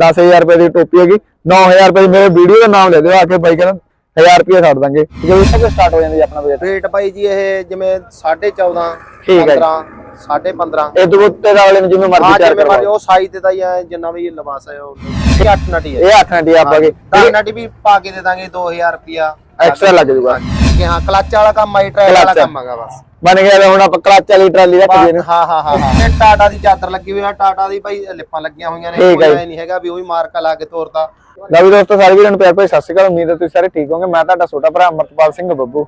10000 ਰੁਪਏ ਦੀ ਟੋਪੀ ਹੈਗੀ 9000 ਰੁਪਏ ਮੇਰੇ ਵੀਡੀਓ ਦਾ ਨਾਮ ਲੈ ਦਿਓ ਆ ਕੇ ਬਾਈ ਕਹਿੰਦਾ 1000 ਰੁਪਏ ਛੱਡ ਦਾਂਗੇ। ਠੀਕ ਹੈ ਜੀ? ਸਭ ਸਟਾਰਟ ਹੋ ਜਾਂਦੀ ਜੀ ਆਪਣਾ ਬਜਟ ਰੇਟ ਬਾਈ ਜੀ ਇਹ ਜਿਵੇਂ 14.5 ਠੀਕ ਹੈ ਜੀ। 15 15.5 ਇਹ ਦੋ ਉੱਤੇ ਦਾ ਵਾਲੇ ਨੂੰ ਜਿਵੇਂ ਹਾਂ ਮਰਜ਼ੀ ਜਿਵੇਂ ਮਰਜ਼ੀ ਕਰਵਾਓ ਉਹ ਸਾਈਜ਼ ਤੇ ਤਾਂ ਹੀ ਹੈ ਜਿੰਨਾ ਵੀ ਲਿਬਾਸ ਹੈ ਉਹ। ਇਹ 8 ਨਟੀ ਹੈ। ਇਹ 8 ਨਟੀ ਆਪਾਂ ਕੇ ਤਾਂ ਨਟੀ ਵੀ ਪਾ ਕੇ ਦੇ ਦਾਂਗੇ 2000 ਰੁਪਿਆ ਐਕਸਟਰਾ ਲੱਗ ਜੂਗਾ ਕਿ ਹਾਂ ਕਲੱਚ ਵਾਲਾ ਕੰਮ ਆਈ ਟ੍ਰੈਲ ਵਾਲਾ। ਕੰਮ ਹੈਗਾ ਬਸ। ਬਣ ਗਿਆ ਤਾਂ ਹੁਣ ਆਪਾਂ ਕਲਚ ਵਾਲੀ ਟਰਾਲੀ ਰੱਖ ਦਈਏ ਹਾਂ ਹਾਂ ਹਾਂ ਹਾਂ। ਟਾਟਾ ਦੀ ਚਾਦਰ ਲੱਗੀ ਹੋਈ ਆ ਟਾਟਾ ਦੀ ਭਾਈ ਲਿਪਾਂ ਲੱਗੀਆਂ ਹੋਈਆਂ ਨੇ ਕੋਈ ਨਹੀਂ ਹੈਗਾ ਵੀ ਉਹੀ ਮਾਰਕਾ ਲਾ ਕੇ ਤੋਰਤਾ। ਲਓ ਵੀ ਦੋਸਤੋ ਸਾਰੇ ਵੀਰਾਂ ਨੂੰ ਪਿਆਰ ਭਰੀ ਸਤਿ ਸ਼੍ਰੀ ਅਕਾਲ ਉਮੀਦ ਹੈ ਤੁਸੀਂ ਸਾਰੇ ਠੀਕ ਹੋਵੋਗੇ। ਮੈਂ ਤੁਹਾਡਾ ਛੋਟਾ ਭਰਾ ਅਮਰਤਪਾਲ ਸਿੰਘ ਬੱਬੂ।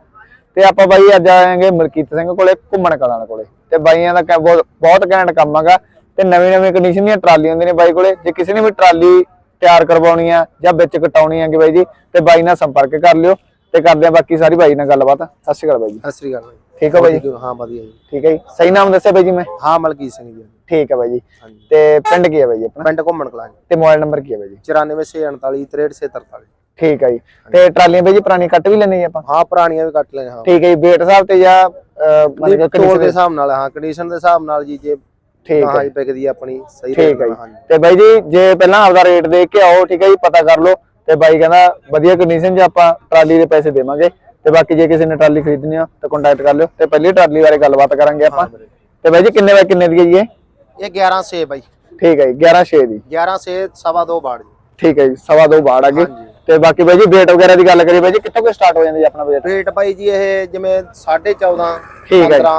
ਤੇ ਆਪਾਂ ਬਾਈ ਅੱਜ ਆਏਗੇ ਮਲਕੀਤ ਸਿੰਘ ਕੋਲੇ ਘੁੰਮਣ ਕਲਾਂ ਕੋਲੇ। ਤੇ ਬਾਈਆਂ ਦਾ ਬਹੁਤ ਬਹੁਤ ਘੈਂਟ ਕੰਮ ਹੈਗਾ। ਤੇ ਨਵੀਂ ਨਵੀਂ ਕੰਡੀਸ਼ਨ ਦੀਆਂ ਟਰਾਲੀਆਂ ਹੁੰਦੀਆਂ ਨੇ ਬਾਈ ਕੋਲੇ। ਜੇ ਕਿਸੇ ਨੇ ਵੀ ਟਰਾਲੀ ਤਿਆਰ ਕਰਵਾਉਣੀ ਆ ਜਾਂ ਵਿੱਚ ਕਟਾਉਣੀ ਆ ਕਿ ਬਾਈ ਜੀ ਤੇ ਬਾਈ ਨਾਲ ਸੰਪਰਕ ਕਰ ਲਿਓ। ਤੇ ਕਰਦੇ ਆ ਬਾਕੀ ਸਾਰੀ ਬਾਈ ਨਾਲ ਗੱਲਬਾਤ। ਸਤਿ ਸ਼੍ਰੀ ਅਕਾਲ ਬਾਈ ਜੀ। ਸਤਿ ਸ੍ਰੀ ਅਕਾਲ ਬਾਈ। ਠੀਕ ਹੋ ਬਾਈ? ਜੀ ਹਾਂ? ਵਧੀਆ ਜੀ। ਠੀਕ ਹੈ ਜੀ। ਸਹੀ ਨਾਮ ਦੱਸਿਆ ਬਾਈ ਜੀ ਮੈਂ? ਹਾਂ ਮਲਕੀਤ ਸਿੰਘ ਜੀ। ਠੀਕ ਹੈ ਬਾਈ ਜੀ। ਹਾਂਜੀ। ਤੇ ਪਿੰਡ ਕੀ ਹੈ ਬਾਈ ਜੀ ਆਪਣਾ? ਪਿੰਡ ਘੁੰਮਣ ਕਲਾਂ ਜੀ। ਤੇ ਮੋਬਾਈਲ ਨੰਬਰ ਕੀ ਹੈ ਬਾਈ ਜੀ? 9448 6343 ਠੀਕ ਹੈ ਜੀ। ਤੇ ਟਰਾਲੀਆਂ ਬਾਈ ਜੀ ਪੁਰਾਣੀ ਕੱਟ ਵੀ ਲੈਣੀ ਆਪਾਂ? ਹਾਂ ਪੁਰਾਣੀਆਂ ਵੀ ਕੱਟ ਲੈਣੇ ਹਾਂ। ਠੀਕ ਹੈ ਜੀ ਵੇਟ ਸਾਹਿਬ ਤੇ ਜਾਂ ਅਹ, ਮਤਲਬ ਕਿ condition ਦੇ ਹਿਸਾਬ ਨਾਲ ਹਾਂ ਕੰਡੀਸ਼ਨ ਦੇ ਹਿਸਾਬ ਨਾਲ ਜੀ ਜੇ ਠੀਕ ਹਾਂ। ਹੈ ਜੀ ਵਿਕਦੀ ਆ ਆਪਣੀ ਸਹੀ ਠੀਕ ਹੈ ਜੀ। ਤੇ ਬਾਈ ਜੀ ਜੇ ਪਹਿਲਾਂ ਆਪਦਾ ਰੇਟ ਦੇਖ ਕੇ ਆਓ ਠੀਕ ਹੈ ਜੀ ਪਤਾ ਕਰ ਲਓ। ਤੇ ਬਾਈ ਕਹਿੰਦਾ ਵਧੀਆ ਕੰਡੀਸ਼ਨ 'ਚ ਆਪਾਂ ਟਰਾਲੀ ਦੇ ਪੈਸੇ ਦੇਵਾਂਗੇ। ਤੇ ਬਾਕੀ ਜੇ ਕਿਸੇ ਨੇ ਟਰਾਲੀ ਖਰੀਦਣੀ ਆ ਤਾਂ ਕੰਟੈਕਟ ਕਰ ਲਿਓ ਤੇ ਪਹਿਲੀ ਟਰਾਲੀ ਬਾਰੇ ਗੱਲਬਾਤ ਕਰਾਂਗੇ ਆਪਾਂ। ਤੇ ਬਾਈ ਜੀ ਕਿੰਨੇ ਬਾਈ ਕਿੰਨੇ ਦੀ ਹੈ ਜੀ ਇਹ? ਇਹ 11 ਸੇ ਬਾਈ। ਠੀਕ ਹੈ ਜੀ 11 6 ਦੀ। 11 ਸੇ ਸਵਾ ਦੋ ਬਾੜ ਜੀ। ਠੀਕ ਹੈ ਜੀ ਸਵਾ ਦੋ ਬਾੜ ਅੱਗੇ। ਤੇ ਬਾਕੀ ਬਾਈ ਜੀ ਵੇਟ ਵਗੈਰਾ ਦੀ ਗੱਲ ਕਰੀਏ ਬਾਈ ਜੀ ਕਿੱਥੋਂ ਕੁ ਸਟਾਰਟ ਹੋ ਜਾਂਦਾ ਜੀ ਆਪਣਾ ਬਜਟ ਰੇਟ ਬਾਈ ਜੀ ਇਹ ਜਿਵੇਂ 14.5 ਠੀਕ ਹੈ ਜੀ। 15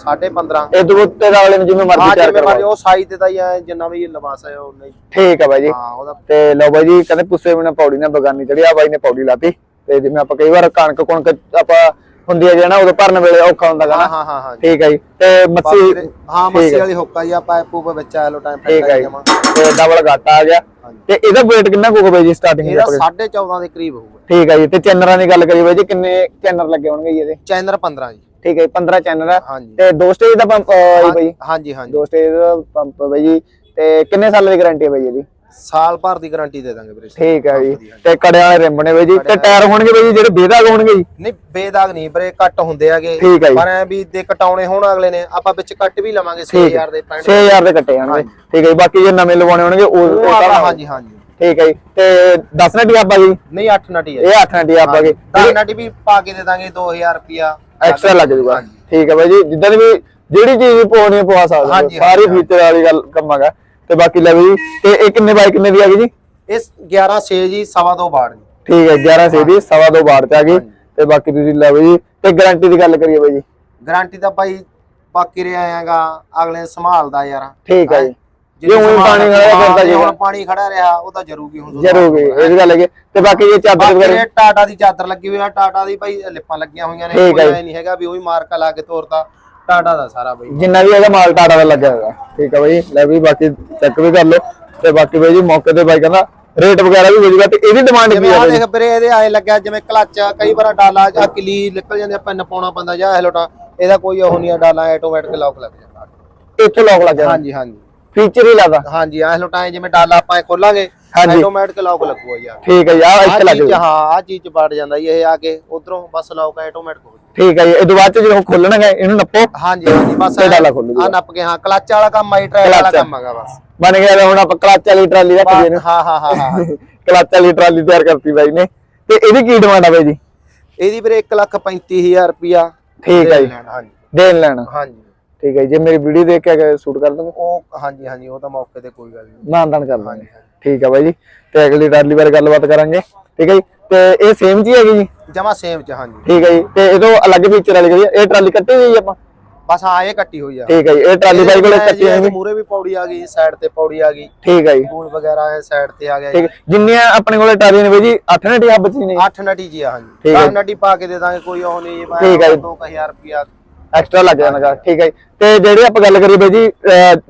15.5 ਇਹ ਦੋ ਉੱਤੇ ਦਾ ਵਾਲੇ ਨੂੰ ਜਿਵੇਂ ਮਰਜ਼ੀ ਹਾਂ ਜਿਵੇਂ ਮਰਜ਼ੀ ਕਰਵਾਓ ਉਹ ਸਾਈਜ਼ ਤੇ ਤਾਂ ਹੀ ਹੈ ਜਿੰਨਾ ਵੀ ਲਿਬਾਸ ਹੈ ਉਹ ਨਹੀਂ। ਠੀਕ ਹੈ ਬਾਈ ਜੀ। ਹਾਂ ਉਹਦਾ ਤੇ ਲਓ ਬਾਈ ਜੀ ਕਹਿੰਦੇ ਪੁੱਸੇ ਬਿਨਾ ਪੌੜੀ ਨਾ ਬਗਾਨੀ ਚੜਿਆ ਬਾਈ ਨੇ ਪੌੜੀ ਲਾਤੀ। ਤੇ ਜਿਵੇਂ ਆਪਾਂ ਕਈ ਵਾਰ ਕਣਕ ਕੁਣਕ ਆਪਾਂ ਹੁੰਦੀ ਹੈ ਜਿਹੜਾ ਉਦੋਂ ਭਰਨ ਵੇਲੇ ਔਖਾ ਹੁੰਦਾ ਹਾਂ ਹਾਂ ਹਾਂ ਹਾਂ। ਠੀਕ ਹੈ ਜੀ। ਤੇ ਵੀਰੇ, ਹਾਂ ਮੱਸੀ ਹੈ। ਵਾਲੀ ਹੁੱਕਾ ਜੀ ਆ ਪਾਇਪ ਪੂਪ ਵਿੱਚ ਆ ਲੋ ਟਾਈਮ ਠੀਕ ਹੈ ਤੇ ਡਬਲ ਗਾਟਾ ਆ ਗਿਆ। ਤੇ ਇਹਦਾ weight ਕਿੰਨਾ ਕੁ ਹੋਵੇ ਜੀ ਸਟਾਰਟਿੰਗ ਇਹਦਾ 14.5 ਦੇ ਕਰੀਬ ਹੋਊਗਾ। ਠੀਕ ਹੈ ਜੀ। ਤੇ ਚੈਨਰਾਂ ਦੀ ਗੱਲ ਕਰੀਏ ਬਾਈ ਜੀ ਕਿੰਨੇ ਚੈਨਰ ਲੱਗੇ ਹੋਣਗੇ ਜੀ ਇਹਦੇ? ਚੈਨਰ 15 ਜੀ। ਠੀਕ ਹੈ ਜੀ 15 ਚੈਨਰ ਆ। ਤੇ ਦੋ ਸਟੇਜ ਦਾ ਪੰਪ ਜੀ ਬਾਈ। ਹਾਂਜੀ ਹਾਂਜੀ। ਦੋ ਸਟੇਜ ਦਾ ਪੰਪ ਬਾਈ ਜੀ। ਤੇ ਕਿੰਨੇ ਸਾਲ ਦੀ ਗਾਰੰਟੀ ਹੈ ਬਾਈ ਇਹਦੀ? ਸਾਲ ਭਰ ਦੀ ਗਾਰੰਟੀ ਦੇ ਦਾਂਗੇ ਵੀਰੇ ਠੀਕ ਹੈ ਜੀ। ਤੇ ਕੜਿਆਂ ਵਾਲੇ ਰਿੰਬ ਨੇ ਬਾਈ ਜੀ ਤੇ ਟਾਇਰ ਹੋਣਗੇ ਬਾਈ ਜੀ ਜਿਹੜੇ ਬੇਦਾਗ ਹੋਣਗੇ ਜੀ। ਨਹੀਂ ਬੇਦਾਗ ਨਹੀਂ ਵੀਰੇ ਕੱਟ ਹੁੰਦੇ ਆਗੇ ਠੀਕ ਹੈ ਜੀ। ਪਰ ਐ ਵੀ ਦੇ ਕਟਾਉਣੇ ਹੋਣ ਅਗਲੇ ਨੇ ਆਪਾਂ ਵਿੱਚ ਕੱਟ ਵੀ ਲਵਾਂਗੇ 6000 ਦੇ ਪੈਣ 6000 ਦੇ ਕੱਟੇ ਜਾਣਗੇ। ਠੀਕ ਹੈ ਜੀ ਬਾਕੀ ਜੇ ਨਵੇਂ ਲਵਾਉਣੇ ਹੋਣਗੇ ਉਹ ਹਾਂਜੀ ਹਾਂਜੀ। ਠੀਕ ਹੈ ਜੀ। ਤੇ 10 ਨਟੀ ਆਪਾਂ ਜੀ? ਨਹੀਂ 8 ਨਟੀ ਹੈ। ਇਹ 8 ਨਟੀ ਆਪਾਂ ਜੀ। 10 ਨਟੀ ਵੀ ਪਾ ਕੇ ਦੇ ਦਾਂਗੇ 2000 ਰੁਪਿਆ ਐਕਸਟਰਾ ਲੱਗ ਜੂਗਾ ਠੀਕ ਹੈ ਬਾਈ ਜੀ ਜਿੱਦਾਂ ਵੀ ਜਿਹੜੀ ਚੀਜ਼ ਪਾਉਣੀ ਪਵਾ ਸਕਦੇ ਸਾਰੀ। ਫੀਚਰ ਵਾਲੀ ਗੱਲ ਕੰਮਾਂਗਾ ਤੇ ਬਾਕੀ ਲੈ ਵੀ ਤੇ ਇਹ ਕਿੰਨੇ ਬਾਈ ਕਿੰਨੇ ਦੀ ਆ ਗਈ ਜੀ? ਇਸ 11 6 ਜੀ ਸਵਾ ਦੋ ਬਾੜ ਜੀ। ਠੀਕ ਹੈ 11 ਸੇ ਦੀ ਸਵਾ ਦੋ ਬਾੜ ਤੇ ਆ ਗਈ। ਤੇ ਬਾਕੀ ਤੁਸੀਂ ਲੈ ਵੀ ਤੇ ਗਾਰੰਟੀ ਦੀ ਗੱਲ ਕਰੀਏ ਬਾਈ ਜੀ। ਗਾਰੰਟੀ ਤਾਂ ਭਾਈ ਬਾਕੀ ਰਿਹਾ ਆਏਗਾ ਅਗਲੇ ਸੰਭਾਲਦਾ ਯਾਰ। ਠੀਕ ਹੈ ਜੀ। ਜੇ ਜੇ ਊਂ ਹੀ ਪਾਣੀ ਖੜਾ ਤਾਂ ਜੇ ਹੁਣ ਪਾਣੀ ਖੜਾ ਰਿਹਾ ਉਹ ਤਾਂ ਜ਼ਰੂਰੀ ਹੁਣ ਜ਼ਰੂਰ ਇਹ ਗੱਲ ਹੈ ਤੇ ਬਾਕੀ ਜੇ ਚਾਦਰ ਵਗੈਰਾ ਇਹ ਟਾਟਾ ਦੀ ਚਾਦਰ ਲੱਗੀ ਹੋਈ ਆ ਟਾਟਾ ਦੀ ਭਾਈ ਲਿਪਾਂ ਲੱਗੀਆਂ ਹੋਈਆਂ ਨੇ ਕੋਈ ਨਹੀਂ ਹੈਗਾ ਵੀ ਉਹੀ ਮਾਰਕਾ ਲਾ ਕੇ ਤੋਰਤਾ। ਟਾਟਾ ਦਾ ਸਾਰਾ ਬਈ। ਜਿੰਨਾ ਵੀ ਹੈਗਾ ਮਾਲ ਟਾਟਾ ਦਾ ਲੱਗਿਆ ਹੋਇਆ। ਠੀਕ ਹੈ ਬਾਈ ਲੈ ਵੀ ਬਾਕੀ ਚੈੱਕ ਵੀ ਕਰ ਲਓ। ਤੇ ਬਾਕੀ ਬਾਈ ਜੀ ਮੌਕੇ ਤੇ ਬਾਈ ਕਹਿੰਦਾ ਰੇਟ ਵਗੈਰਾ ਵੀ ਮਿਲੂਗਾ ਤੇ ਇਹਦੀ ਡਿਮਾਂਡ ਕੀ ਆ ਦੇਖ ਵੀਰੇ ਇਹਦੇ ਆਏ ਲੱਗਿਆ ਜਿਵੇਂ ਕਲੱਚ ਆ ਕਈ ਵਾਰ ਡਾਲਾ ਜਾਂ ਕਿਲੀ ਨਿਕਲ ਜਾਂਦੇ ਆਪਾਂ ਨਪਾਉਣਾ ਪੈਂਦਾ ਜਾਂ ਇਹ ਲੋਟਾ। ਇਹਦਾ ਕੋਈ ਉਹ ਨਹੀਂ ਆ ਡਾਲਾ ਆਟੋਮੈਟਿਕ ਲੌਕ ਲੱਗ ਜਾਂਦਾ। ਇੱਥੇ ਲੋਕ ਲੱਗਿਆ ਹਾਂਜੀ ਹਾਂਜੀ। ਫੀਚਰ ਹੀ ਲੱਗਦਾ। ਹਾਂਜੀ ਆਹ ਲੋਟਾ ਐਂ ਜਿਵੇਂ ਡਾਲਾ ਆਪਾਂ ਖੋਲਾਂਗੇ। ਆਟੋਮੈਟਿਕ ਲੌਕ ਲੱਗੂਗਾ ਯਾਰ। ਠੀਕ ਹੈ ਆ ਆਹ ਇੱਥੇ ਲੱਗ ਹਾਂ ਆ ਚੀਜ਼ ਚ ਵੜ ਜਾਂਦਾ ਜੀ ਇਹ ਆ ਕੇ ਉਧਰੋਂ ਬਸ ਲੌਕ ਆਟੋਮੈਟਿਕ ਜਾਂਦਾ ਠੀਕ ਹੈ ਜੀ ਇਹ ਤੋਂ ਬਾਅਦ ਚ ਜਦੋਂ ਖੋਲਣਗੇ ਇਹਨੂੰ ਨੱਪੋ ਹਾਂਜੀ ਹਾਂਜੀ ਬਸ ਤੇ ਡਾਲਾ ਖੋਲੂਗਾ। ਆ ਨੱਪ ਕੇ ਹਾਂ ਕਲੱਚ ਵਾਲਾ ਕੰਮ ਆਈ ਟਰੈਕ ਵਾਲਾ। ਕੰਮ ਹੈਗਾ ਬਸ। ਬਣ ਗਿਆ ਹੁਣ ਆਪਾਂ ਕਲੱਚ ਵਾਲੀ ਟਰਾਲੀ ਰੱਖ ਦਈਏ ਇਹਨੂੰ ਹਾਂ ਹਾਂ ਹਾਂ ਹਾਂ ਕਲੱਚ ਵਾਲੀ ਟਰਾਲੀ ਤਿਆਰ ਕਰਤੀ ਬਾਈ ਨੇ। ਤੇ ਇਹਦੀ ਕੀ ਡਿਮਾਂਡ ਆ ਬਾਈ ਜੀ? ਇਹਦੀ ਵੀਰੇ 135000 ਰੁਪਿਆ ਠੀਕ ਹੈ ਜੀ। ਹਾਂਜੀ। ਦੇਣ ਲੈਣਾ। ਹਾਂਜੀ। ਠੀਕ ਹੈ ਜੀ। ਜੇ ਮੇਰੀ ਵੀਡੀਓ ਦੇਖ ਕੇ ਸ਼ੂਟ ਕਰ ਦੋਗੇ ਉਹ ਹਾਂਜੀ ਹਾਂਜੀ ਉਹ ਤਾਂ ਮੌਕੇ ਤੇ ਕੋਈ ਗੱਲ ਨਹੀਂ ਮਾਨਦਾਨ ਕਰ ਦਾਂਗੇ ਠੀਕ ਹੈ ਬਾਈ ਜੀ ਤੇ ਅਗਲੀ ਟਰਾਲੀ ਬਾਰੇ ਗੱਲਬਾਤ ਕਰਾਂਗੇ। ਠੀਕ ਹੈ ਜੀ? ਤੇ ਇਹ ਸੇਮ ਜੀ ਹੈਗੀ ਜੀ? ਜਮਾ ਸੇਮ ਚ ਹਾਂਜੀ। ਠੀਕ ਹੈ ਜੀ। ਤੇ ਇਹ ਤੋਂ ਅਲੱਗ ਫੀਚਰ ਵਾਲੀ ਕਰੀ ਇਹ ਟਰਾਲੀ ਕੱਟੀ ਹੋਈ ਆਪਾਂ? ਬਸ ਹਾਂ ਇਹ ਕੱਟੀ ਹੋਈ ਆ। ਠੀਕ ਹੈ ਜੀ। ਇਹ ਟਰਾਲੀ ਬਾਈ ਕੋਲੇ ਕੱਟੀ ਹੋਈ। ਹੈ ਮੂਰੇ ਵੀ ਪੌੜੀ ਆ ਗਈ ਸਾਈਡ ਤੇ ਪੌੜੀ ਆ ਗਈ। ਠੀਕ ਹੈ ਜੀ। ਟੂਲ ਵਗੈਰਾ ਹੈ ਸਾਈਡ ਤੇ ਆ ਗਿਆ ਠੀਕ ਜਿੰਨੀਆਂ ਆਪਣੇ ਕੋਲੇ ਟਰਾਲੀਆਂ ਨੇ ਬਾਈ ਜੀ 8 ਨਟੀ ਹੱਬ ਚ ਨੇ? 8 ਨਟੀ ਜੀ ਹਾਂਜੀ। ਠੀਕ ਹੈ। 10 ਨਟੀ ਪਾ ਕੇ ਦੇ ਦਾਂਗੇ ਕੋਈ ਉਹ ਨਹੀਂ ਠੀਕ ਹੈ ਜੀ। 2000 ਰੁਪਿਆ ਐਕਸਟਰਾ ਲੱਗ ਜਾਣਾਗਾ ਠੀਕ ਹੈ ਜੀ। ਤੇ ਜਿਹੜੀ ਆਪਾਂ ਗੱਲ ਕਰੀਏ ਬਾਈ ਜੀ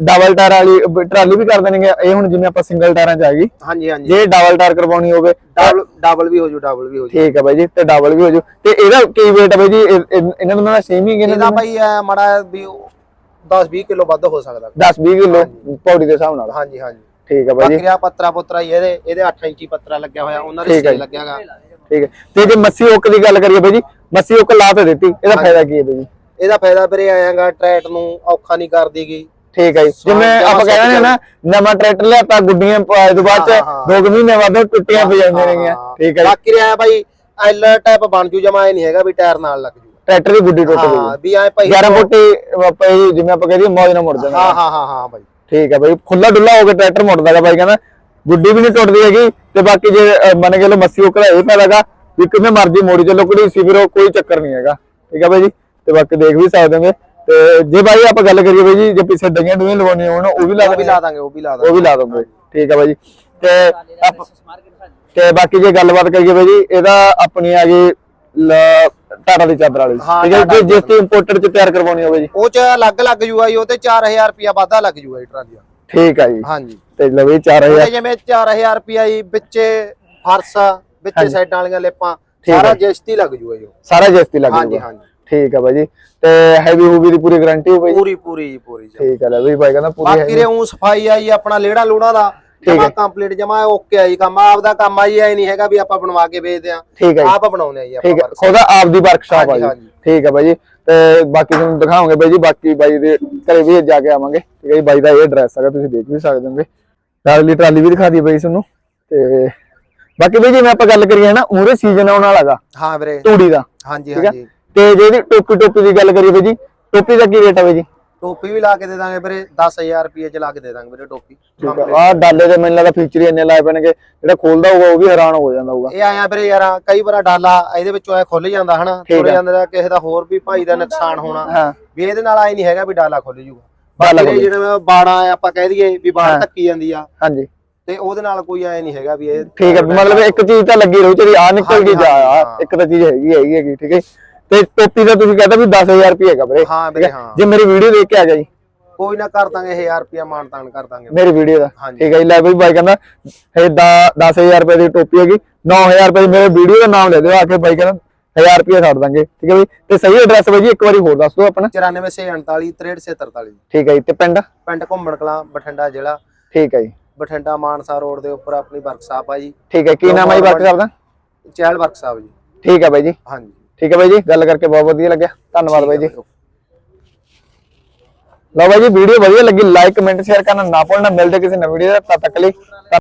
ਡਬਲ ਟਾਇਰ ਵਾਲੀ ਟਰਾਲੀ ਵੀ ਕਰ ਦੇਣਗੇ। ਇਹ ਹੁਣ ਜਿਵੇਂ ਆਪਾਂ ਸਿੰਗਲ ਟਾਇਰਾਂ ਚ ਆ ਗਈ। ਹਾਂਜੀ ਹਾਂਜੀ। ਜੇ ਡਬਲ ਟਾਇਰ ਕਰਵਾਉਣੀ ਹੋਵੇ ਡਬਲ ਡਬਲ ਵੀ ਹੋ ਜੂ ਡਬਲ ਵੀ ਹੋ ਜੂ। ਠੀਕ ਹੈ ਬਾਈ ਜੀ ਤੇ ਡਬਲ ਵੀ ਹੋ ਜੂ। ਤੇ ਇਹਦਾ ਕੀ weight ਹੈ ਬਾਈ ਜੀ? ਇਹ- ਇਹ- ਇਹਨਾਂ ਨੂੰ ਨਾ ਸੇਮ ਹੀ ਹੈਗੇ ਇਹਦਾ ਨੇ ਭਾਈ ਐ ਮੜਾ ਵੀ 10 20 ਕਿਲੋ ਵੱਧ ਹੋ ਸਕਦਾ। 10 20 ਕਿਲੋ ਪੌੜੀ ਦੇ ਹਿਸਾਬ ਨਾਲ। ਹਾਂਜੀ ਹਾਂਜੀ। ਠੀਕ ਹੈ ਬਾਈ ਜੀ। ਬਾਕੀ ਰਿਹਾ ਪੱਤਰਾ ਪੁੱਤਰਾ ਹੀ ਇਹਦੇ। ਇਹਦੇ 8 ਇੰਚੀ ਪੱਤਰਾ ਲੱਗਿਆ ਹੋਇਆ ਉਹਨਾਂ ਦੇ ਠੀਕ ਹੈ ਸੇ ਜੀ। ਲੱਗਿਆਗਾ। ਠੀਕ ਹੈ। ਤੇ ਜੇ ਮੱਸੀ ਓਕ ਦੀ ਗੱਲ ਕਰੀਏ ਬਾਈ ਜੀ ਮੱਸੀ ਓਕ ਲਾ ਤੇ ਦਿੱਤੀ। ਇਹਦਾ ਫਾਇਦਾ ਕੀ ਹੈ ਬਾਈ ਜੀ? ਇਹਦਾ ਫਾਇਦਾ ਵੀਰੇ ਆਇਆਗਾ ਟਰੈਟ ਨੂੰ ਔਖਾ ਨਹੀਂ ਕਰਦੀਗੀ ਠੀਕ ਹੈ ਜੀ। ਜਿਵੇਂ ਆਪਾਂ ਕਹਿੰਦੇ ਨੇ ਨਾ ਨਵਾਂ ਟਰੈਕਟਰ ਲਿਆਤਾ ਗੁੱਡੀਆਂ ਪਾਏ ਤੋਂ ਬਾਅਦ ਚ ਹਾਂ, ਹਾਂ, ਦੋ ਕੁ ਮਹੀਨੇ ਬਾਅਦ ਟੁੱਟੀਆਂ ਹਾਂ, ਨੇਗੀਆਂ। ਹਾਂ। ਠੀਕ ਹੈ ਜੀ। ਬਾਕੀ ਰਿਹਾ ਬਾਈ ਐਲ ਟਾਈਪ ਬਣ ਜੂ ਜਮਾ ਇਹ ਨਹੀਂ ਹੈਗਾ ਵੀ ਟਾਇਰ ਨਾਲ ਲੱਗ ਜੂ। ਟਰੈਕਟਰ ਦੀ ਗੁੱਡੀ ਟੁੱਟ ਹਾਂ ਗਈ। ਵੀ ਐ ਭਾਈ 11 ਫੁੱਟੀ ਆਪਾਂ ਇਹ ਜਿਵੇਂ ਆਪਾਂ ਕਹਦੇ ਮੌਜ ਨਾਲ ਮੁੜ ਜਾਂਦਾ ਹਾਂ ਹਾਂ ਹਾਂ ਹਾਂ ਬਾਈ। ਠੀਕ ਹੈ ਬਾਈ ਖੁੱਲਾ ਡੁੱਲਾ ਹੋ ਕੇ ਟਰੈਕਟਰ ਮੁੜਦਾ ਹੈ ਬਾਈ ਕਹਿੰਦਾ ਗੁੱਡੀ ਵੀ ਨਹੀਂ ਟੁੱਟਦੀ ਹੈਗੀ ਤੇ ਬਾਕੀ ਜੇ ਮੰਨ ਕੇ ਲੋ ਮੱਸੀ ਉਕੜਾ ਇਹ ਫਾਇਦਾਗਾ ਵੀ ਕਿਵੇਂ ਮਰਜ਼ੀ ਮੋੜੀ ਚੱਲੋ ਕੁੜੀ ਸੀ ਫਿਰ ਉਹ ਕੋਈ ਚੱਕਰ ਨਹੀਂ ਹੈਗਾ। ਠੀਕ ਹੈ ਬਾਈ ਜੀ? ਤੇ ਬਾਕੀ ਦੇਖ ਵੀ ਸਕਦੇ ਹੋਗੇ। ਤੇ ਜੇ ਬਾਈ ਆਪਾਂ ਗੱਲ ਕਰੀਏ ਬਾਈ ਜੀ ਜੇ ਪਿੱਛੇ ਡੰਗੀਆਂ ਡੂਆਂ ਲਵਾਉਣੀਆਂ ਹੋਣ ਉਹ ਵੀ ਲਾ ਉਹ ਵੀ ਲਾ ਦਾਂਗੇ ਉਹ ਵੀ ਲਾ ਉਹ ਦਾਂਗੇ ਵੀ ਲਾ ਦੋਗੇ ਠੀਕ ਹੈ ਬਾਈ ਜੀ। ਤੇ ਤੇ ਬਾਕੀ ਜੇ ਗੱਲਬਾਤ ਕਰੀਏ ਬਾਈ ਜੀ ਇਹਦਾ ਆਪਣੀ ਆ ਗਈ ਟਾਟਾ ਦੀ ਚਾਦਰ ਵਾਲੀ। ਹਾਂ, ਠੀਕ ਹੈ ਜੇ ਜਿਸ ਤੇ ਇੰਪੋਰਟਡ ਚ ਤਿਆਰ ਕਰਵਾਉਣੀ ਹੋਵੇ ਜੀ। ਉਹ ਚ ਅਲੱਗ ਲੱਗ ਜੂਗਾ ਜੀ ਉਹ ਤੇ 4000 ਰੁਪਿਆ ਵਾਧਾ ਲੱਗ ਜੂਗਾ ਜੀ ਟਰਾਲੀ ਦਾ ਠੀਕ ਹੈ ਜੀ। ਹਾਂਜੀ। ਤੇ ਲਓ ਵੀ 4000 ਉਹਦੇ ਜਿਵੇਂ 4000 ਰੁਪਿਆ ਜੀ ਵਿੱਚੇ ਫਰਸ ਵਿੱਚੇ ਸਾਈਡਾਂ ਵਾਲੀਆਂ ਲਿਪਾਂ ਠੀਕ ਹੈ। ਸਾਰਾ ਜਿਸਤੀ ਲੱਗ ਜੂਗਾ ਜੀ। ਸਾਰਾ ਜਿਸਤੀ ਲੱਗ ਹਾਂਜੀ ਜੂਗਾ। ਹਾਂਜੀ। ਠੀਕ ਹੈ ਬਾਈ ਜੀ। ਤੇ ਹੈਵੀ ਹੂਵੀ ਦੀ ਪੂਰੀ ਗਾਰੰਟੀ ਹੋ ਬਾਈ ਜੀ? ਪੂਰੀ ਪੂਰੀ ਜੀ, ਪੂਰੀ ਜੀ। ਠੀਕ ਹੈ ਲੈ ਬਾਈ ਕਹਿੰਦਾ ਪੂਰੀ ਬਾਕੀ ਰੇ ਉਹ ਸਫ਼ਾਈ ਆਈ ਆਪਣਾ ਲੇੜਾ ਲੂੜਾ ਦਾ। ਠੀਕ ਜਮਾ। ਕੰਪਲੀਟ ਜਮਾ ਓਕੇ ਆਈ ਕੰਮ। ਆਪਦਾ ਕੰਮ ਆਈ ਐ ਨਹੀਂ ਹੈਗਾ ਵੀ ਆਪਾਂ ਬਣਵਾ ਕੇ ਵੇਚਦੇ ਆ ਜੀ। ਆਪ ਬਣਾਉਂਦੇ ਆ ਜੀ ਆਪਾਂ ਠੀਕ ਹੈ। ਖੁਦ ਆਪ ਦੀ ਵਰਕਸ਼ਾਪ ਆ ਜੀ। ਠੀਕ ਹੈ ਬਾਈ ਜੀ। ਤੇ ਬਾਕੀ ਤੁਹਾਨੂੰ ਦਿਖਾਵਾਂਗੇ ਬਾਈ ਜੀ ਬਾਕੀ ਬਾਈ ਦੇ ਘਰੇ ਵੀ ਜਾ ਕੇ ਆਵਾਂਗੇ। ਠੀਕ ਹੈ ਜੀ ਬਾਈ ਦਾ ਇਹ ਐਡਰੈਸ ਹੈਗਾ ਤੁਸੀਂ ਦੇਖ ਵੀ ਸਕਦੇ ਹੋਗੇ। ਅਗਲੀ ਟਰਾਲੀ ਵੀ ਦਿਖਾ ਦਈਏ ਬਾਈ ਤੁਹਾਨੂੰ। ਤੇ ਬਾਕੀ ਬਾਈ ਜੀ ਮੈਂ ਆਪਾਂ ਗੱਲ ਕਰੀਏ ਨਾ ਮੂਰੇ ਸੀਜ਼ਨ ਆਉਣ ਵਾਲਾਗਾ ਹਾਂ ਵੀਰੇ। ਤੂੜੀ ਦਾ। ਹਾਂਜੀ ਹਾਂਜੀ। ਤੇ ਜੇ ਇਹਦੀ ਟੋਪੀ ਟੋਪੀ ਦੀ ਗੱਲ ਕਰੀਏ ਬਾਈ ਜੀ ਟੋਪੀ ਦਾ ਕੀ ਰੇਟ ਹੈ ਬਾਈ ਜੀ? ਟੋਪੀ ਵੀ ਲਾ ਕੇ ਦੇ ਦਾਂਗੇ ਵੀਰੇ 10000 ਰੁਪਏ ਚ ਲਾ ਕੇ ਦੇ ਦਾਂਗੇ ਵੀਰੇ ਟੋਪੀ। ਠੀਕ ਹੈ ਡਾਲੇ ਦੇ ਮੈਨੂੰ ਲੱਗਦਾ ਫੀਚਰ ਹੀ ਇੰਨੇ ਲਾਏ ਪੈਣਗੇ ਜਿਹੜਾ ਖੋਲਦਾ ਹੋਊਗਾ ਉਹ ਵੀ ਹੈਰਾਨ ਹੋ ਜਾਂਦਾ ਹੋਊਗਾ। ਇਹ ਆਇਆ ਵੀਰੇ ਯਾਰ ਕਈ ਵਾਰ ਡਾਲਾ ਇਹਦੇ ਵਿੱਚੋਂ ਐ ਖੁੱਲ ਜਾਂਦਾ ਹਨਾ ਤੁਰ। ਜਾਂਦਾ ਕਿਸੇ ਦਾ ਹੋਰ ਵੀ ਭਾਈ ਦਾ ਨੁਕਸਾਨ ਹੋਣਾ। ਵੀ ਇਹਦੇ ਨਾਲ ਆਈ ਨਹੀਂ ਹੈਗਾ ਵੀ ਡਾਲਾ ਖੁੱਲ ਜੂਗਾ। ਬਾਕੀ ਜਿਹੜਾ ਬਾੜਾ ਆ ਆਪਾਂ ਕਹਿ ਦਈਏ ਵੀ ਬਾੜ। ਧੱਕੀ ਜਾਂਦੀ ਆ। ਹਾਂਜੀ। ਤੇ ਉਹਦੇ ਨਾਲ ਕੋਈ ਐ ਨਹੀਂ ਹੈਗਾ ਵੀ ਇਹ ਠੀਕ ਹੈ ਮਤਲਬ ਇੱਕ ਚੀਜ਼ ਤਾਂ ਲੱਗੀ ਰਹੂ ਜਿਹੜੀ ਆ ਨਿਕਲ ਗਈ ਜਾ। ਇੱਕ ਤਾਂ ਚੀਜ਼ ਹੈਗੀ ਹੈਗੀ ਹੈਗੀ ਠੀਕ ਹੈ ਤੇ ਟੋਪੀ ਦਾ ਤੁਸੀਂ ਕਹਿੰਦਾ ਵੀ 10000 ਰੁਪਏ ਹੈਗਾ ਵੀਰੇ। ਹਾਂ ਵੀਰੇ ਹਾਂ? ਜੇ ਮੇਰੀ ਵੀਡੀਓ ਦੇਖ ਕੇ ਆ ਜਾ ਜੀ ਕੋਈ ਨਾ ਕਰ ਦਾਂਗੇ 1000 ਰੁਪਿਆ ਮਾਨ ਤਾਨ ਕਰ ਦਾਂਗੇ। ਮੇਰੀ ਵੀਡੀਓ ਦਾ। ਠੀਕ ਹੈ ਜੀ ਲੈ ਬਈ ਬਾਈ ਕਹਿੰਦਾ ਇਹ 10000 ਰੁਪਏ ਦੀ ਟੋਪੀ ਹੈਗੀ 9000 ਰੁਪਏ ਦੀ ਮੇਰੇ ਵੀਡੀਓ ਦਾ ਨਾਮ ਲੈ ਦਿਓ ਆ ਕੇ ਬਾਈ ਕਹਿੰਦਾ 1000 ਰੁਪਏ ਛੱਡ ਦਾਂਗੇ। ਠੀਕ ਹੈ ਬਈ? ਤੇ ਸਹੀ ਐਡਰੈਸ ਬਾਈ ਜੀ ਇੱਕ ਵਾਰੀ ਹੋਰ ਦੱਸ ਦਿਓ ਆਪਣਾ। 9448 6343 ਠੀਕ ਹੈ ਜੀ ਤੇ ਪਿੰਡ? ਪਿੰਡ ਘੁੰਮਣ ਕਲਾਂ ਬਠਿੰਡਾ ਜ਼ਿਲ੍ਹਾ। ਠੀਕ ਹੈ ਜੀ। ਬਠਿੰਡਾ ਮਾਨਸਾ ਰੋਡ ਦੇ ਉੱਪਰ ਆਪਣੀ ਵਰਕਸ਼ਾਪ ਆ ਜੀ। ਠੀਕ ਹੈ ਕੀ ਨਾਮ ਹੈ ਜੀ ਵਰਕ ਕਰਦਾ ਚਹਿਲ ਵਰਕਸ਼ਾਪ ਜੀ। ਠੀਕ ਹੈ ਬਾਈ ਜੀ। ਹਾਂਜੀ। ਠੀਕ ਹੈ ਬਾਈ ਜੀ ਗੱਲ ਕਰਕੇ ਬਹੁਤ ਵਧੀਆ ਲੱਗਿਆ। ਧੰਨਵਾਦ ਬਾਈ ਜੀ। ਲਓ ਬਾਈ ਜੀ ਵੀਡੀਓ ਵਧੀਆ ਲੱਗੀ ਲਾਈਕ ਕਮੈਂਟ ਸ਼ੇਅਰ ਕਰਨਾ ਨਾ ਭੁੱਲਣਾ। ਮਿਲਦੇ ਕਿਸੇ ਨਵੀਂ ਵੀਡੀਓ ਦਾ ਤਦ ਤੱਕ ਲਈ